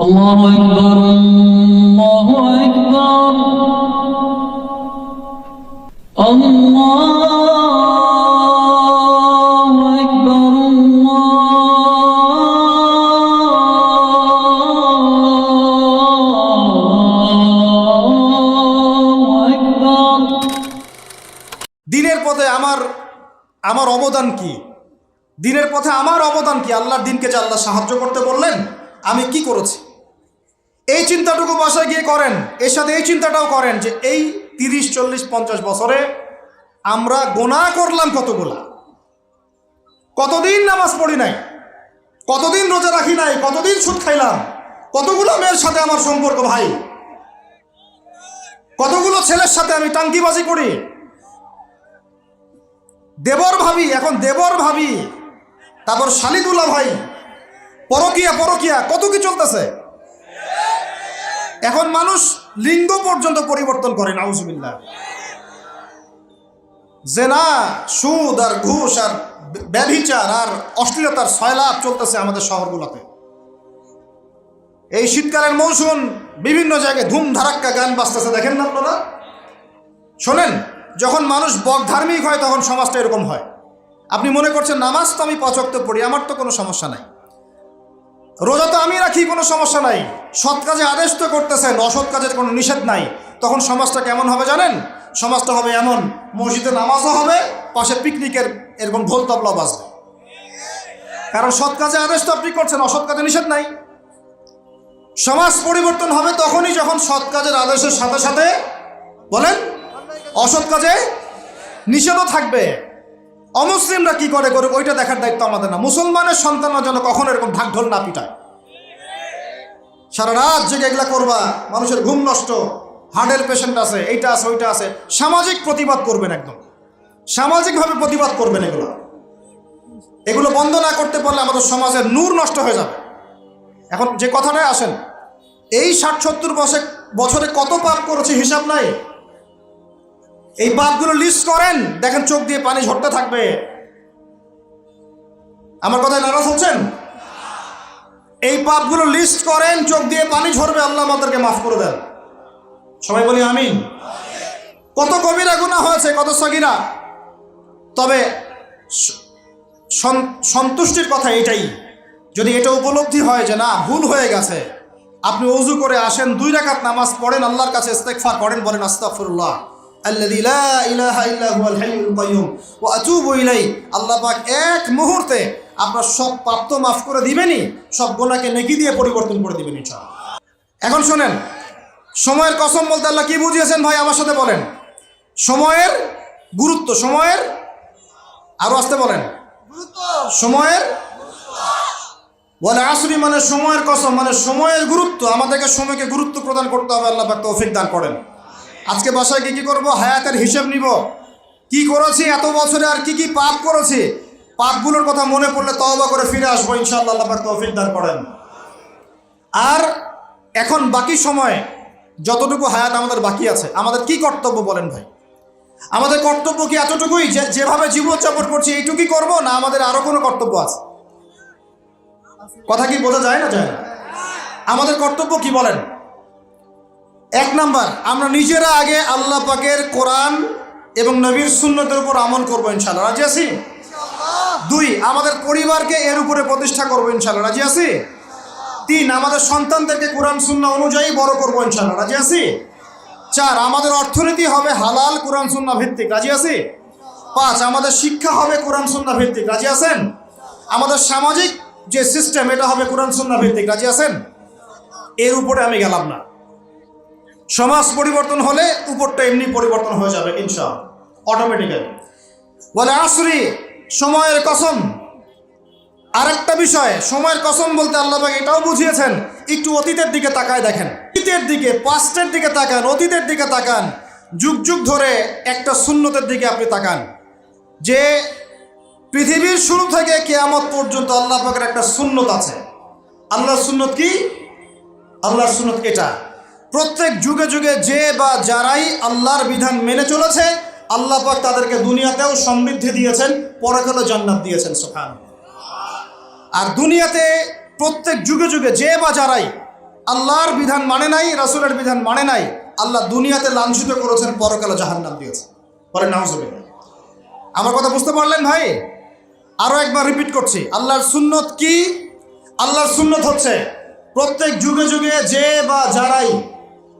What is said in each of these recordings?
الله أكبر الله أكبر الله أكبر الله أكبر দিনের পথে আমার আমার অবদান কি দিনের পথে আমার অবদান কি আল্লাহর দিনকে যে আল্লাহ সাহায্য করতে বললেন আমি কি করেছি এই চিন্তাটুকু বাসায় গিয়ে করেন। এর সাথে এই চিন্তাটাও করেন যে এই তিরিশ, চল্লিশ, পঞ্চাশ বছরে আমরা গোনা করলাম কতগুলা? কতদিন নামাজ পড়ি নাই? কতদিন রোজা রাখি নাই? কতদিন সুদ খাইলাম? কতগুলো মেয়ের সাথে আমার সম্পর্ক ভাই? কতগুলো ছেলের সাথে আমি টাঙ্কিবাজি করি? দেবর ভাবি, এখন দেবর ভাবি। তারপর শালিদুল্লাহ ভাই, পরকিয়া পরকিয়া, কত কি চলতেছে? এখন মানুষ লিঙ্গ পর্যন্ত পরিবর্তন করে, নাউজুবিল্লাহ। জেনা সুদ আর ঘুষ আর ব্যভিচার আর অশ্লীলতার সয়লাভ চলতেছে আমাদের শহরগুলোতে। এই শীতকালের মৌসুম বিভিন্ন জায়গায় ধুম ধারাক্কা গান বাজতেছে, দেখেন না আপনারা? শোনেন, যখন মানুষ বক ধার্মিক হয়, তখন সমাজটা এরকম হয়। আপনি মনে করছেন, নামাজ তো আমি পচক্ত পড়ি, আমার তো কোনো সমস্যা নাই। রোজা তো আমি রাখি, কোনো সমস্যা নাই। সৎ কাজে আদেশ তো করতেছেন, অসৎ কাজের কোনো নিষেধ নাই। তখন সমাজটা কেমন হবে জানেন? সমাজটা হবে এমন, মসজিদে নামাজও হবে, পাশে পিকনিকের এরকম ভোল তবলা বাজবে। কারণ সৎ কাজে আদেশ তো আপনি করছেন, অসৎ কাজে নিষেধ নাই। সমাজ পরিবর্তন হবে তখনই যখন সৎ কাজের আদেশের সাথে সাথে, বলেন, অসৎ কাজে নিষেধও থাকবে। অমুসলিমরা কি করে করে ওইটা দেখার দায়িত্ব আমাদের না। মুসলমানের সন্তানরা যেন কখনো এরকম ঢাক ঢাকঢোল না পিটায়। সারা রাত জেগে এগুলা করবা। মানুষের ঘুম নষ্ট। হার্টের পেশেন্ট আছে, এইটা আছে, ওইটা আছে। সামাজিক প্রতিবাদ করবেন একদম। সামাজিকভাবে প্রতিবাদ করবেন এগুলো। এগুলো বন্ধ না করতে পারলে আমাদের সমাজের নূর নষ্ট হয়ে যাবে। এখন যে কথাটায় আসেন, এই ষাট সত্তর বছরে কত পাপ করেছে হিসাব নাই? এই পাপগুলো লিস্ট করেন। দেখেন চোখ দিয়ে পানি ঝরতে থাকবে। আমার কথায় নারাজ হচ্ছেন? এই পাপগুলো লিস্ট করেন, চোখ দিয়ে পানি ঝরবে, আল্লাহ আমাদেরকে মাফ করে দেন। সবাই বলি আমিন। কত কবিরা গুণা হয়েছে, কত সগিরা। তবে সন্তুষ্টির কথা এটাই। যদি এটা উপলব্ধি হয় যে না, ভুল হয়ে গেছে, আপনি অজু করে আসেন, দুই রাকাত নামাজ পড়েন, আল্লাহর কাছে ইস্তেগফার করেন, বলেন আস্তাগফিরুল্লাহ। আল্লাযী লা ইলাহা ইল্লা হুয়াল হাইয়ুল কাইয়্যুম, ওয়া আতুবু ইলাইহি। আল্লাহ পাক এক মুহূর্তে আপনার সব পাপ তো মাফ করে দিবেনই, সব গোনাকে নেকি দিয়ে পরিবর্তন করে দিবেন ইনশাআল্লাহ। এখন শুনেন, সময়ের কসম বলতে আল্লাহ কি বুঝিয়েছেন ভাই? আমার সাথে বলেন। সময়ের গুরুত্ব, সময়ের আরও আসতে বলেন। সময়ের বলে আসরি মানে সময়ের কসম মানে সময়ের গুরুত্ব। আমাদেরকে সময়কে গুরুত্ব প্রদান করতে হবে, আল্লাহ তৌফিক দান করেন। আজকে বাসায় কি কী করব? হায়াতের হিসেব নিব। কি করেছি? এত বছরে আর কি কি পাপ করেছি? পাপগুলোর কথা মনে পড়লে তওবা করে ফিরে আসব, ইনশাআল্লাহ আল্লাহ তৌফিক দান করেন। আর এখন বাকি সময় যতটুকু হায়াত আমাদের বাকি আছে, আমাদের কি কর্তব্য বলেন ভাই? আমাদের কর্তব্য কি এতটুকুই যে যেভাবে জীবনযাপন করছি, এইটুকুই করব না আমাদের আরও কোনো কর্তব্য আছে? কথা কি বোঝা যায় না যায় আমাদের কর্তব্য কি বলেন? এক নাম্বার, আমরা নিজেরা আগে আল্লাহ পাকের কোরআন এবং নবীর সুন্নতের উপর আমল করব ইনশাল্লাহ রাজি আছি? দুই, আমাদের পরিবারকে এর উপরে প্রতিষ্ঠা করব ইনশাল্লাহ রাজি আছি? তিন, আমাদের সন্তানদেরকে কোরআন, সুন্না অনুযায়ী বড় করব ইনশাল্লাহ রাজি আছি? চার, আমাদের অর্থনীতি হবে হালাল, কোরআন, সুন্না ভিত্তিক। রাজি আছি? পাঁচ, আমাদের শিক্ষা হবে কোরআন, সুন্না ভিত্তিক। রাজি আছেন? আমাদের সামাজিক যে সিস্টেম এটা হবে কোরআন, সুন্না ভিত্তিক। রাজি আছেন? এর উপরে আমি গেলাম না। সমাজ পরিবর্তন হলে উপরটা এমনি পরিবর্তন হয়ে যাবে ইনশা অটোমেটিক্যালি বলে আসরি সময়ের কসম। আরেকটা বিষয়, সময়ের কসম বলতে আল্লাহ পাক এটাও বুঝিয়েছেন, একটু অতীতের দিকে তাকায় দেখেন। অতীতের দিকে পাস্টের দিকে তাকান, অতীতের দিকে তাকান, যুগ যুগ ধরে একটা শূন্যতের দিকে আপনি তাকান। যে পৃথিবীর শুরু থেকে কেয়ামত পর্যন্ত আল্লাহ পাকের একটা সুন্নত আছে। আল্লাহর সুন্নত কি? আল্লাহর সুন্নত এটা। প্রত্যেক যুগে যুগে যে বা যারাই আল্লাহর বিধান মেনে চলেছে, আল্লাহ পাক তাদেরকে দুনিয়াতেও সমৃদ্ধি দিয়েছেন পরকালে জান্নাত দিয়েছেন সোফান আর দুনিয়াতে প্রত্যেক যুগে যুগে যে বা যারাই আল্লাহর বিধান মানে নাই, রাসূলের বিধান মানে নাই, আল্লাহ দুনিয়াতে লাঞ্ছিত করেছেন পরকালে জাহান্নাম দিয়েছে বলেন নাউজুবিল্লাহ আমার কথা বুঝতে পারলেন ভাই? আরও একবার রিপিট করছি, আল্লাহর সুন্নত কি? আল্লাহর সুন্নত হচ্ছে প্রত্যেক যুগে যুগে যে বা যারাই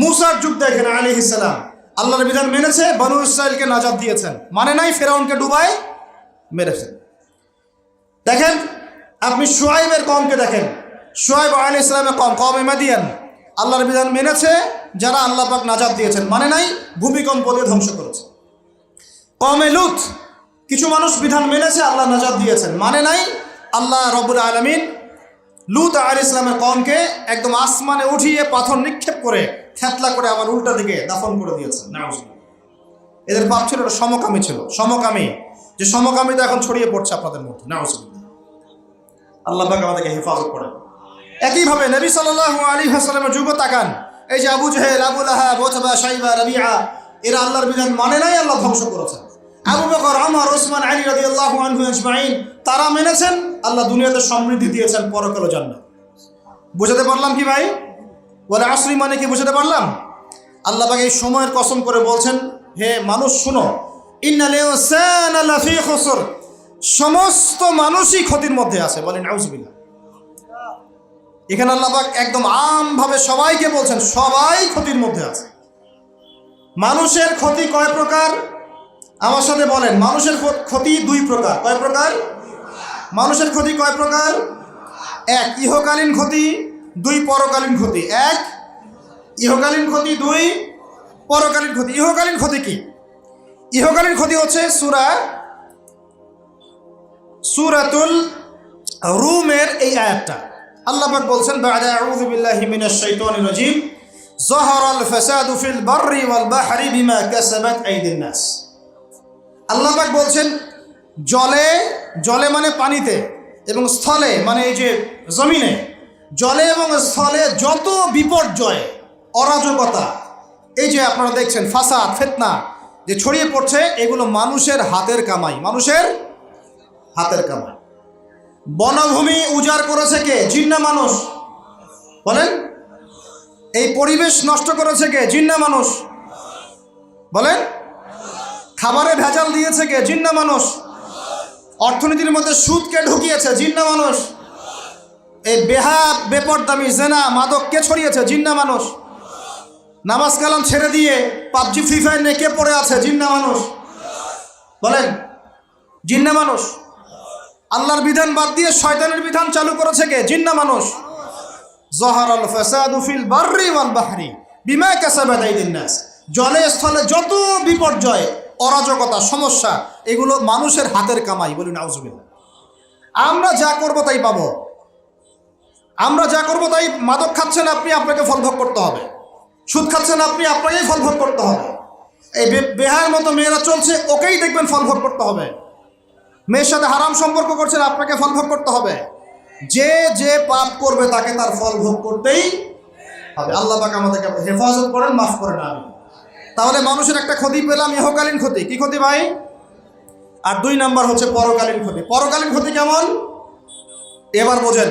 মুসার যুগ দেখেন আলী ইসলাম আল্লাহর বিধান মেনেছে, বনু ইসরায়েলকে নাজাদ দিয়েছেন। মানে নাই, ফেরাউনকে ডুবায় মেরেছেন দেখেন, আপনি সোয়াইবের কমকে দেখেন। সোয়াইব আলী ইসলামের কম কম এমাদিয়ান আল্লাহর বিধান মেনেছে, যারা আল্লাহ পাক নাজাদ দিয়েছেন। মানে নাই, ভূমিকম্প দিয়ে ধ্বংস করেছে। কমে লুত কিছু মানুষ বিধান মেনেছে, আল্লাহ নাজাদ দিয়েছেন। মানে নাই, আল্লাহ রবুল আলমিন লুত আল ইসলামের কমকে একদম আসমানে উঠিয়ে পাথর নিক্ষেপ করে থেতলা করে আবার উল্টা দিকে দাফন করে দিয়েছেন। নাউজুবিল্লাহ। এদের পাপ ছিল ওটা সমকামী ছিল। সমকামী যে সমকামিতা এখন ছড়িয়ে পড়ছে আপনাদের মধ্যে। নাউজুবিল্লাহ। আল্লাহ পাক আমাদেরকে হেফাজত করেন। একইভাবে নবী সাল্লাল্লাহু আলী হাসালামের যুগ তাকান। এই যে আবু জাহেল আবু লাহাব ওতবা সাইবা রবিআ এরা আল্লাহর বিধান মানে নাই আল্লাহ ধ্বংস করেছেন। আবু বকর আমর ওসমান আলী রাদিয়াল্লাহু আনহু আজমাইন তারা মেনেছেন আল্লাহ দুনিয়াতে সমৃদ্ধি দিয়েছেন পরকাল জান্নাত। বুঝাতে পারলাম কি ভাই? বলে আশ্রী মানে কি বুঝাতে পারলাম? আল্লাহ পাক এই সময়ের কসম করে বলছেন, হে মানুষ শুনো, ইন্নাল ইনসানা লাফি খুসর। সমস্ত মানুষই ক্ষতির মধ্যে আছে, বলেন আউজবিল্লাহ এখানে আল্লাহবাক একদম আমভাবে সবাইকে বলছেন, সবাই ক্ষতির মধ্যে আছে। মানুষের ক্ষতি কয় প্রকার? আমার সাথে বলেন, মানুষের ক্ষতি দুই প্রকার। কয় প্রকার? মানুষের ক্ষতি কয় প্রকার? এক, ইহকালীন ক্ষতি দুই পরকালীন ক্ষতি। এক, ইহকালীন ক্ষতি। দুই, পরকালীন ক্ষতি। ইহকালীন ক্ষতি কি? ইহকালীন ক্ষতি হচ্ছে সুরা, সুরাতুল রুমের এই আয়াতটা। আল্লাহাক বলছেন, বাদা আউযু বিল্লাহি মিনাশ ফিল বাররি ওয়াল বাহরি বিমা কাসাবাত আইদিন বলছেন, জলে জলে মানে পানিতে এবং স্থলে মানে এই যে জমিনে জলে এবং স্থলে যত বিপর্যয়, অরাজকতা, এই যে আপনারা দেখছেন ফাসাদ, ফেতনা যে ছড়িয়ে পড়ছে, এগুলো মানুষের হাতের কামাই। মানুষের হাতের কামাই। বনভূমি উজাড় করেছে কে? জিন্না মানুষ। বলেন। এই পরিবেশ নষ্ট করেছে কে? জিন্না মানুষ। বলেন। খাবারে ভেজাল দিয়েছে কে? জিন্না মানুষ। অর্থনীতির মধ্যে সুদকে ঢুকিয়েছে জিন্না মানুষ। এই বেহা বেপরদামি, জেনা, মাদক কে ছড়িয়েছে? জিন্না মানুষ। নামাজ কালাম ছেড়ে দিয়ে পাবজি, ফ্রি ফায়ার নিয়ে কে পড়ে আছে? জিন্না মানুষ। বলেন, জিন্না মানুষ। আল্লাহর বিধান বাদ দিয়ে শয়তানের বিধান চালু করেছে কে? জিন্না মানুষ। জহরাল ফাসাদু ফিল বাররি ওয়াল বাহরি বিমা কাসাবাত আইদিন নাস। জলে স্থলে যত বিপর্যয়, অরাজকতা, সমস্যা, এগুলো মানুষের হাতের কামাই। বলি নাউজুবিল্লাহ আমরা যা করব তাই পাবো। আমরা যা করব তাই মাদক খাচ্ছেন আপনি, আপনাকে ফলভোগ করতে হবে। সুদ খাচ্ছেন আপনি, আপনাকেই ফলভোগ করতে হবে। এই বেহার মতো মেয়েরা চলছে, ওকেই দেখবেন ফলভোগ করতে হবে। মেয়ের সাথে হারাম সম্পর্ক করছেন, আপনাকে ফল ভোগ করতে হবে। যে যে পাপ করবে তাকে তার ফল ভোগ করতেই হবে। আল্লাহ পাক আমাদেরকে হেফাজত করেন, মাফ করেন আমি তাহলে মানুষের একটা ক্ষতি পেলাম, ইহকালীন ক্ষতি। কি ক্ষতি ভাই? আর দুই নাম্বার হচ্ছে পরকালীন ক্ষতি। পরকালীন ক্ষতি কেমন? এবার বোঝেন।